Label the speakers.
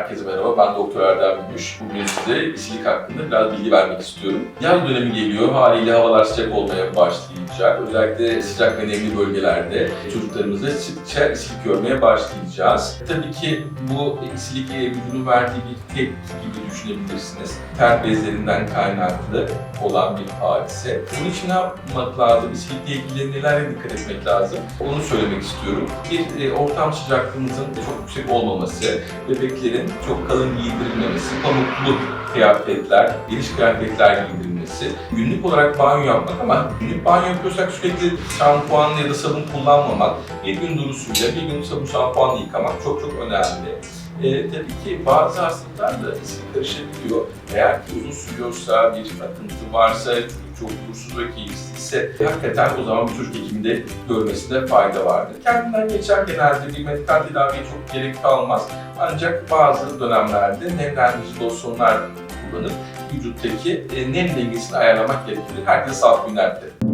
Speaker 1: Herkese merhaba, ben Doktor Erdem Gümüş. Bugün size isilik hakkında biraz bilgi vermek istiyorum. Yaz dönemi geliyor, haliyle havalar sıcak olmaya başlayacak. Özellikle sıcak ve nemli bölgelerde çocuklarımızda sıkça isilik görmeye başlayacağız. Tabii ki bu isilik e, vücudun verdiği bir tepki gibi düşünebilirsiniz. Ter bezlerinden kaynaklı olan bir hadise. Bunun için ne yapmak lazım? İsilikle ilgili nelere dikkat etmek lazım? Onu söylemek istiyorum. Bir e, ortam sıcaklığımızın çok yüksek olmaması, bebeklerin çok kalın giydirilmemesi, pamuklu kıyafetler, geniş kıyafetler giydirilmesi, günlük olarak banyo yapmak ama günlük banyo yapıyorsak sürekli şampuan ya da sabun kullanmamak, bir gün durusuyla bir gün sabun şampuanla yıkamak çok çok önemli. Ee, tabii ki bazı hastalıklar da risk karışabiliyor. Eğer ki uzun sürüyorsa, bir akıntı varsa, çok huzursuz ve keyifsizse hakikaten o zaman bir çocuk hekiminde görmesinde fayda vardır. Kendinden geçer genelde bir medikal tedaviye çok gerek kalmaz. Ancak bazı dönemlerde nemlendirici losyonlar kullanıp vücuttaki e, nem dengesini ayarlamak gerekir. Herkese sağlıklı günler dilerim.